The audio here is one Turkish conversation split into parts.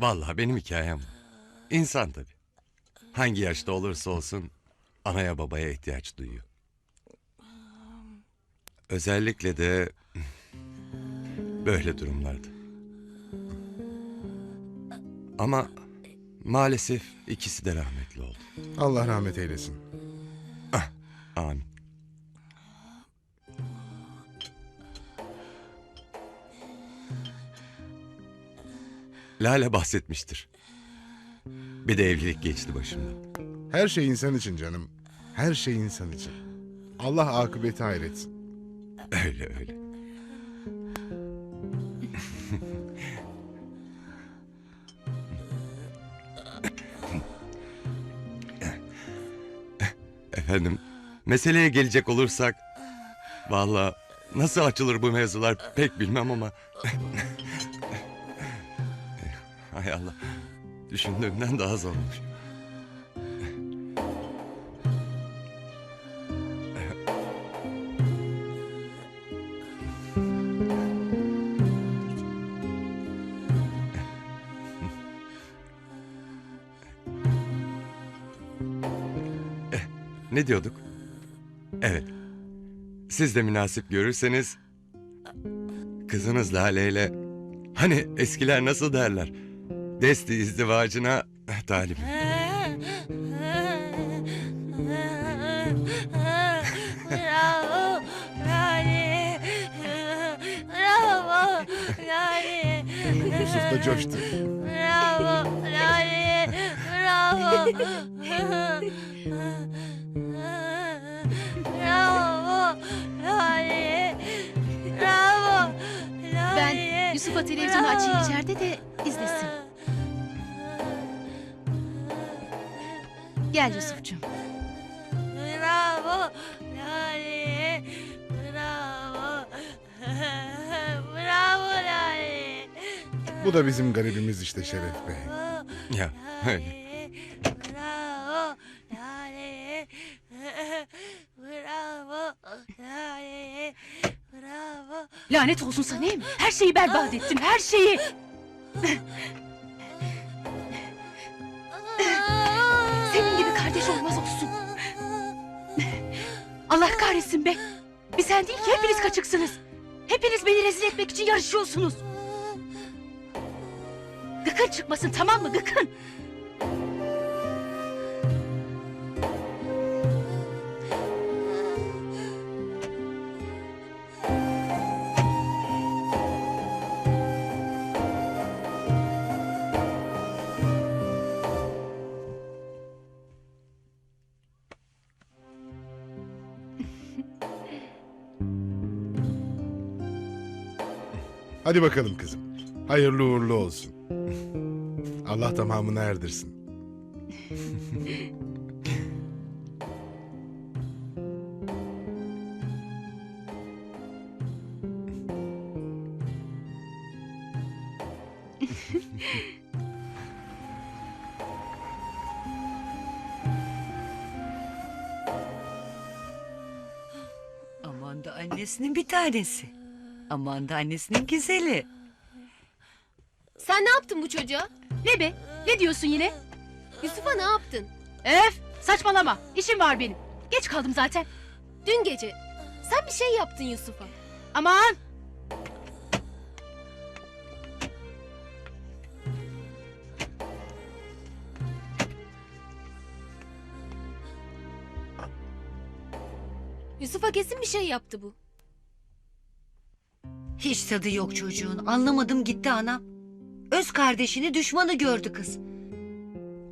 Vallahi benim hikayem. İnsan tabii. Hangi yaşta olursa olsun anaya babaya ihtiyaç duyuyor. Özellikle de böyle durumlarda. Ama maalesef ikisi de rahmetli oldu. Allah rahmet eylesin. Amin. Lale bahsetmiştir. Bir de evlilik geçti başımdan. Her şey insan için canım. Her şey insan için. Allah akıbeti hayretsin. Öyle öyle. Efendim, meseleye gelecek olursak... Vallahi nasıl açılır bu mevzular pek bilmem ama... Hay Allah, düşündüğümden daha zormuş. Ne diyorduk? Evet. Siz de münasip görürseniz... Kızınız Lale ile... Hani eskiler nasıl derler? Desti izdivacına talip. Bravo, Lale. Bravo, Lale. Yusuf da coştu. Bravo, Lale. Bravo. Bravo, Lale. Bravo, Lale. Ben Yusuf'a televizyonu açayım içeride de izlesin. Gel Yusuf'cum. Bravo, Lale. Bravo. Bravo, Lale. Bu da bizim garibimiz işte Şeref Bey. Ya öyle. Bravo, Lale. Bravo, Lale. Bravo. Lanet olsun sana mi? Her şeyi berbat ettin, her şeyi. olmaz olsun. Allah kahretsin be. Bir sen değil ki hepiniz kaçıksınız. Hepiniz beni rezil etmek için yarışıyorsunuz. Gıkın çıkmasın tamam mı gıkın? Hadi bakalım kızım. Hayırlı uğurlu olsun. Allah tamamını erdirsin. Aman da annesinin bir tanesi. Aman da annesinin güzeli. Sen ne yaptın bu çocuğa? Ne be? Ne diyorsun yine? Yusuf'a ne yaptın? Öf saçmalama. İşim var benim. Geç kaldım zaten. Dün gece. Sen bir şey yaptın Yusuf'a. Aman. Yusuf'a kesin bir şey yaptı bu. Hiç tadı yok çocuğun. Anlamadım gitti anam. Öz kardeşini düşmanı gördü kız.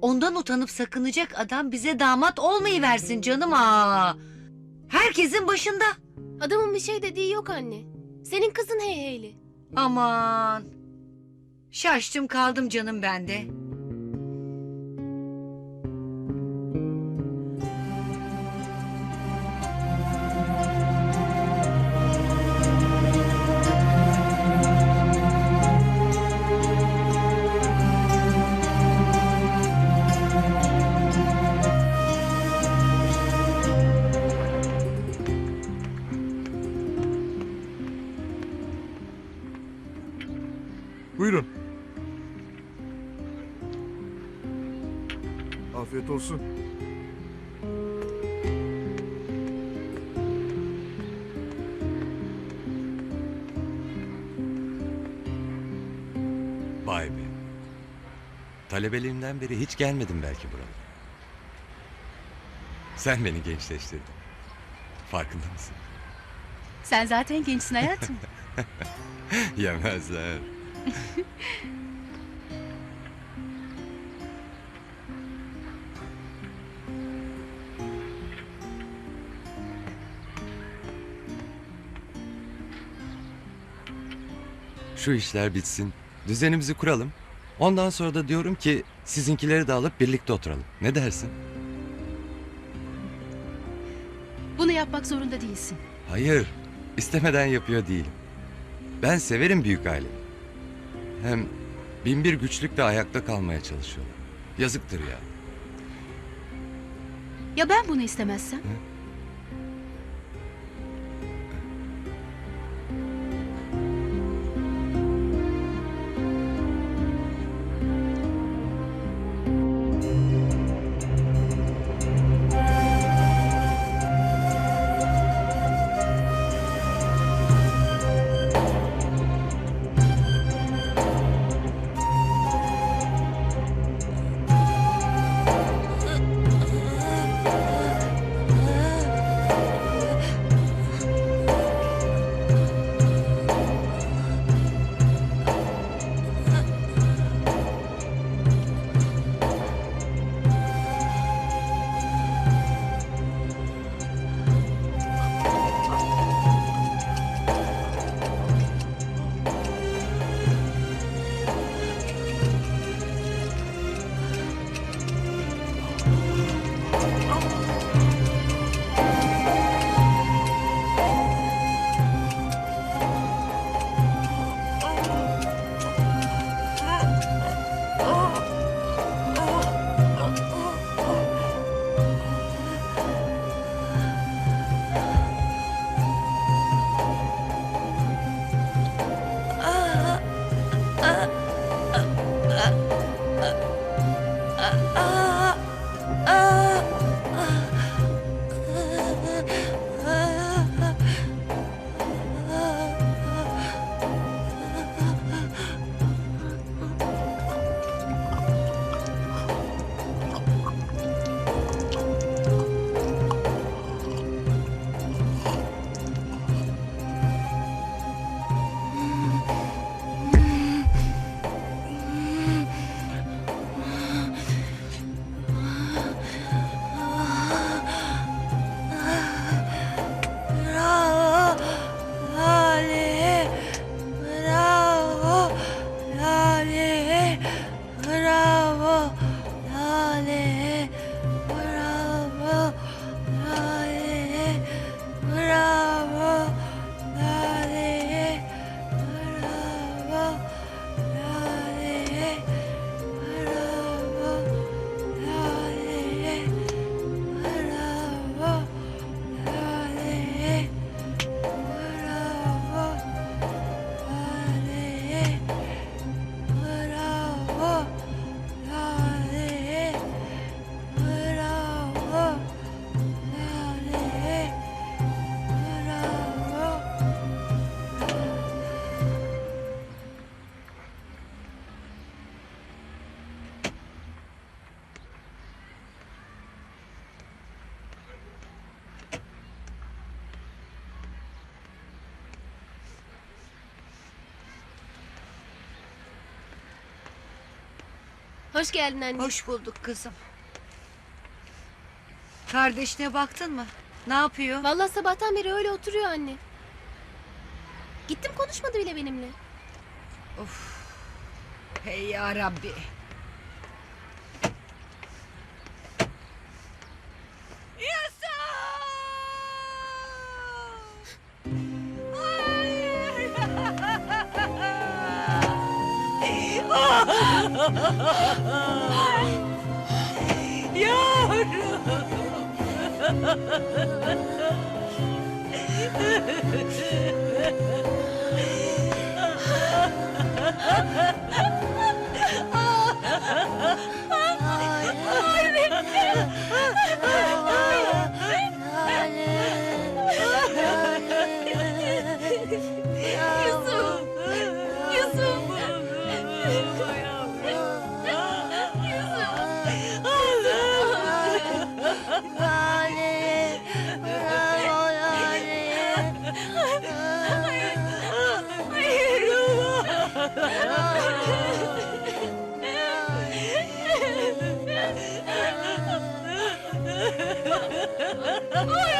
Ondan utanıp sakınacak adam bize damat olmayı versin canım aa. Herkesin başında. Adamın bir şey dediği yok anne. Senin kızın heyheyli. Aman. Şaştım kaldım canım bende. Olsun. Vay be. Talebeliğimden beri hiç gelmedim belki buralara. Sen beni gençleştirdin. Farkında mısın? Sen zaten gençsin hayatım. Yemezler. Şu işler bitsin. Düzenimizi kuralım. Ondan sonra da diyorum ki sizinkileri de alıp birlikte oturalım. Ne dersin? Bunu yapmak zorunda değilsin. Hayır. istemeden yapıyor değilim. Ben severim büyük ailemi. Hem bin bir güçlükle ayakta kalmaya çalışıyorlar. Yazıktır ya. Ya ben bunu istemezsem? Bravo. Hoş geldin anne. Hoş bulduk kızım. Kardeşine baktın mı? Ne yapıyor? Vallahi sabahtan beri öyle oturuyor anne. Gittim konuşmadı bile benimle. Hey ya Rabbi. Yavrum. oh,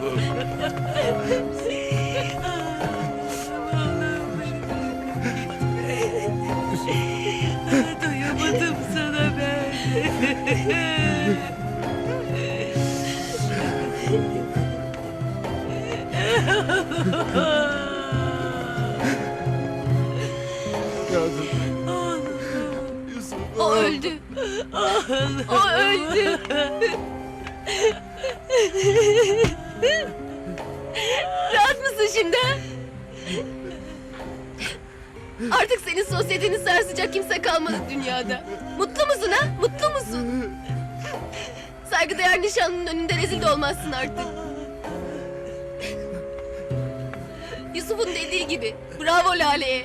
Duyamadım O öldü. Rahat mısın şimdi? Artık senin sosyeteni sarsacak kimse kalmadı dünyada. Mutlu musun ha? Mutlu musun? Saygıdeğer nişanlının önünde rezil de olmazsın artık. Yusuf'un dediği gibi. Bravo Lale'ye.